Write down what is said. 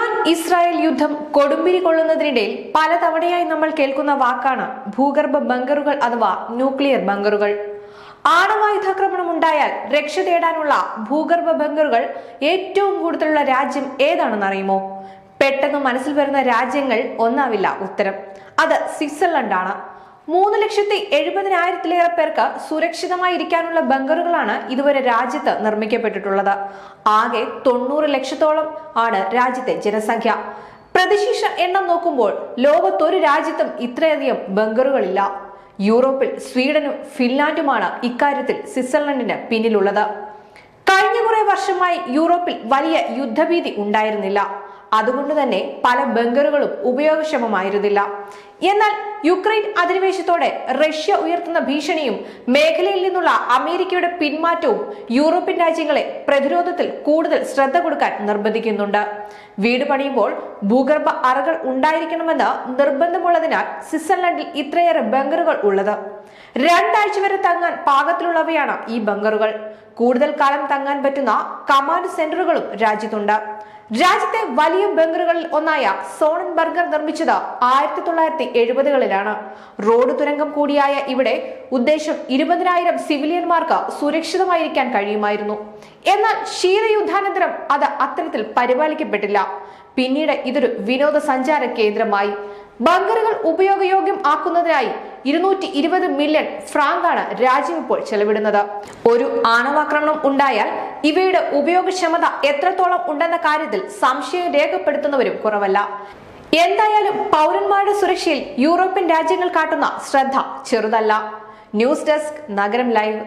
Iran Israel യുദ്ധം കൊടുമ്പിരി കൊള്ളുന്നതിനിടയിൽ പലതവണയായി നമ്മൾ കേൾക്കുന്ന വാക്കാണ് ഭൂഗർഭ ബങ്കറുകൾ അഥവാ ന്യൂക്ലിയർ ബങ്കറുകൾ ആണവായുധാക്രമണം ഉണ്ടായാൽ രക്ഷ തേടാനുള്ള ഭൂഗർഭ ബങ്കറുകൾ ഏറ്റവും കൂടുതലുള്ള രാജ്യം ഏതാണെന്ന് അറിയുമോ? പെട്ടെന്ന് മനസ്സിൽ വരുന്ന രാജ്യങ്ങൾ ഒന്നാവില്ല ഉത്തരം. അത് സ്വിറ്റ്സർലൻഡ് ആണ് മൂന്ന് ലക്ഷത്തി എഴുപതിനായിരത്തിലേറെ പേർക്ക് സുരക്ഷിതമായി ഇരിക്കാനുള്ള ബങ്കറുകളാണ് ഇതുവരെ രാജ്യത്ത് നിർമ്മിക്കപ്പെട്ടിട്ടുള്ളത്. ആകെ തൊണ്ണൂറ് ലക്ഷത്തോളം ആണ് രാജ്യത്തെ ജനസംഖ്യ. പ്രതിശീർഷ എണ്ണം നോക്കുമ്പോൾ ലോകത്തൊരു രാജ്യത്തും ഇത്രയധികം ബങ്കറുകളില്ല യൂറോപ്പിൽ സ്വീഡനും ഫിൻലാൻഡുമാണ് ഇക്കാര്യത്തിൽ സ്വിറ്റ്സർലൻഡിന് പിന്നിലുള്ളത്. കഴിഞ്ഞ കുറെ വർഷമായി യൂറോപ്പിൽ വലിയ യുദ്ധഭീതി ഉണ്ടായിരുന്നില്ല. അതുകൊണ്ട് തന്നെ പല ബങ്കറുകളും ഉപയോഗക്ഷമമായിരുന്നില്ല. എന്നാൽ യുക്രൈൻ അധിനിവേശത്തോടെ റഷ്യ ഉയർത്തുന്ന ഭീഷണിയും മേഖലയിൽ നിന്നുള്ള അമേരിക്കയുടെ പിന്മാറ്റവും യൂറോപ്യൻ രാജ്യങ്ങളെ പ്രതിരോധത്തിൽ കൂടുതൽ ശ്രദ്ധ കൊടുക്കാൻ നിർബന്ധിക്കുന്നുണ്ട്. വീട് പണിയുമ്പോൾ ഭൂഗർഭ അറകൾ ഉണ്ടായിരിക്കണമെന്ന് നിർബന്ധമുള്ളതിനാൽ സ്വിറ്റ്സർലൻഡിൽ ഇത്രയേറെ ബങ്കറുകൾ ഉള്ളത്. രണ്ടാഴ്ച വരെ തങ്ങാൻ പാകത്തിലുള്ളവയാണ് ഈ ബങ്കറുകൾ കൂടുതൽ കാലം തങ്ങാൻ പറ്റുന്ന കമാൻഡ് സെന്ററുകളും രാജ്യത്തുണ്ട്. രാജ്യത്തെ വലിയ ബങ്കറുകളിൽ ഒന്നായ സോണൻ ബർഗർ നിർമ്മിച്ചത് ആയിരത്തി തൊള്ളായിരത്തി എഴുപതുകളിലാണ് റോഡ് തുരങ്കം കൂടിയായ ഇവിടെ ഉദ്ദേശം ഇരുപതിനായിരം സിവിലിയന്മാർക്ക് സുരക്ഷിതമായിരിക്കാൻ കഴിയുമായിരുന്നു. എന്നാൽ ശീതയുദ്ധാനന്തരം അത് അത്തരത്തിൽ പരിപാലിക്കപ്പെട്ടില്ല. പിന്നീട് ഇതൊരു വിനോദസഞ്ചാര കേന്ദ്രമായി. ബങ്കറുകൾ ഉപയോഗയോഗ്യം ആക്കുന്നതിനായി ഇരുന്നൂറ്റി ഇരുപത് മില്യൺ ഫ്രാങ്കാണ് രാജ്യം ഇപ്പോൾ ചെലവിടുന്നത്. ഒരു ആണവാക്രമണം ഉണ്ടായാൽ ഇവയുടെ ഉപയോഗക്ഷമത എത്രത്തോളം ഉണ്ടെന്ന കാര്യത്തിൽ സംശയം രേഖപ്പെടുത്തുന്നവരും കുറവല്ല. എന്തായാലും പൗരന്മാരുടെ സുരക്ഷയിൽ യൂറോപ്യൻ രാജ്യങ്ങൾ കാട്ടുന്ന ശ്രദ്ധ ചെറുതല്ല. News desk Nagaram live.